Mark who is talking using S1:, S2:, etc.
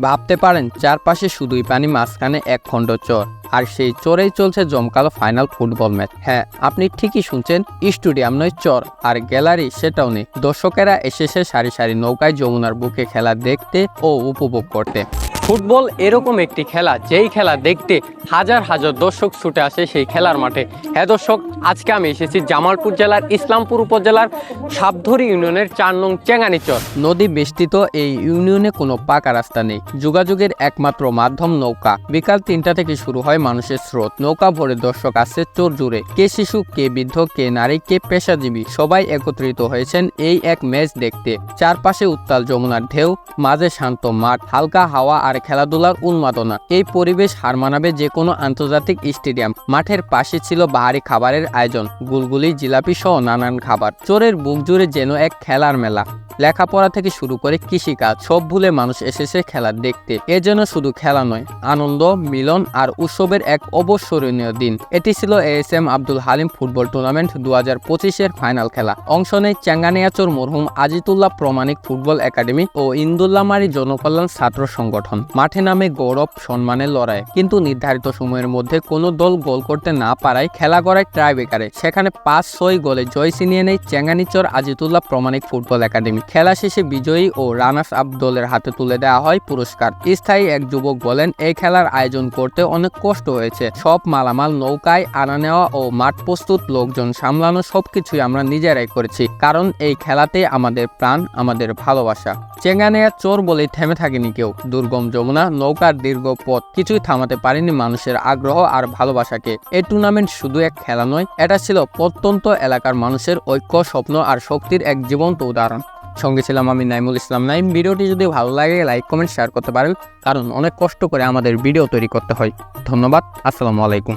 S1: ভাবতে পারেন চারপাশে শুধুই পানি, মাঝখানে এক খণ্ড চর। আর সেই চরেই চলছে জমকালো ফাইনাল ফুটবল ম্যাচ হ্যাঁ আপনি ঠিকই শুনছেন, স্টেডিয়াম নয়, চর। আর গ্যালারি সেটাও নেই। দর্শকেরা এসেছে সারি সারি নৌকায় যমুনার বুকে খেলা দেখতে ও উপভোগ করতে। ফুটবল এরকম একটি খেলা, যেই খেলা দেখতে হাজার হাজার দর্শক ছুটে আসে সেই খেলার মাঠে। হ্যাঁ দর্শক, আজকে আমি এসেছি জামালপুর জেলার ইসলামপুর উপজেলার সাবধরি ইউনিয়নের চার নং চেঙ্গানিচর নদী বেষ্টিত এই ইউনিয়নে কোনো পাকা রাস্তা নেই। যোগাযোগের একমাত্র মাধ্যম নৌকা। বিকাল তিনটা থেকে শুরু হয় মানুষের স্রোত। নৌকা ভরে দর্শক আসছে চোর জুড়ে। কে শিশু, কে বৃদ্ধ, কে নারী, কে পেশাজীবী, সবাই একত্রিত হয়েছেন এই এক ম্যাচ দেখতে। চারপাশে উত্তাল যমুনার ঢেউ, মাঝে শান্ত মাঠ, হালকা হাওয়া আর খেলাধুলার উন্মাদনা। এই পরিবেশ হার মানাবে যে কোনো আন্তর্জাতিক স্টেডিয়াম। মাঠের পাশে ছিল বাহারি খাবারের আয়োজন, গুলগুলি, জিলাপি সহ নানান খাবার। চোরের বুক জুড়ে যেন এক খেলার মেলা। লেখাপড়া থেকে শুরু করে কৃষিকাজ, সব ভুলে মানুষ এসেছে খেলা দেখতে। এ যেন শুধু খেলা নয়, আনন্দ, মিলন আর উৎসবের এক অবসরণীয় দিন। এটি ছিল S M Abdul Halim football tournament দু হাজার পঁচিশের ফাইনাল খেলা। অংশ নেয় চ্যাঙ্গানিয়াচর মরহুম আজিতুল্লাহ প্রমাণিক ফুটবল একাডেমি ও ইন্দুল্লামারি জনকল্যাণ ছাত্র সংগঠন। মাঠে নামে গৌরব সম্মানের লড়াই। কিন্তু নির্ধারিত সময়ের মধ্যে কোনো দল গোল করতে না পারায় খেলা করায় ট্রাই বেকারে সেখানে পাঁচ ছয় গোলে জয় ছিনিয়ে নেয় চেঙ্গানিচর আজিতুল্লাহ প্রমাণিক ফুটবল একাডেমি। খেলা শেষে বিজয়ী ও রানার্স আপ দলের হাতে তুলে দেওয়া হয় পুরস্কার। স্থায়ী এক যুবক বলেন, এই খেলার আয়োজন করতে অনেক কষ্ট হয়েছে। সব মালামাল, নৌকায় আনা নেওয়া ও মাঠ প্রস্তুত লোকজন সামলানো সবকিছুই আমরা নিজেরাই করেছি, কারণ এই খেলাতে আমাদের প্রাণ, আমাদের ভালোবাসা। চেঙ্গানিয়া চোর বলেই থেমে থাকেনি কেউ। দুর্গম যমুনা, নৌকার দীর্ঘ পথ, কিছুই থামাতে পারেনি মানুষের আগ্রহ আর ভালোবাসাকে। এই টুর্নামেন্ট শুধু এক খেলা নয়, এটা ছিল প্রত্যন্ত এলাকার মানুষের ঐক্য, স্বপ্ন আর শক্তির এক জীবন্ত উদাহরণ। সঙ্গে ছিলাম আমি নাইমুল ইসলাম। নাইম, ভিডিওটি যদি ভালো লাগে, লাইক, কমেন্ট শেয়ার করতে পারেন। কারণ অনেক কষ্ট করে আমাদের ভিডিও তৈরি করতে হয়। ধন্যবাদ, আসসালামু আলাইকুম।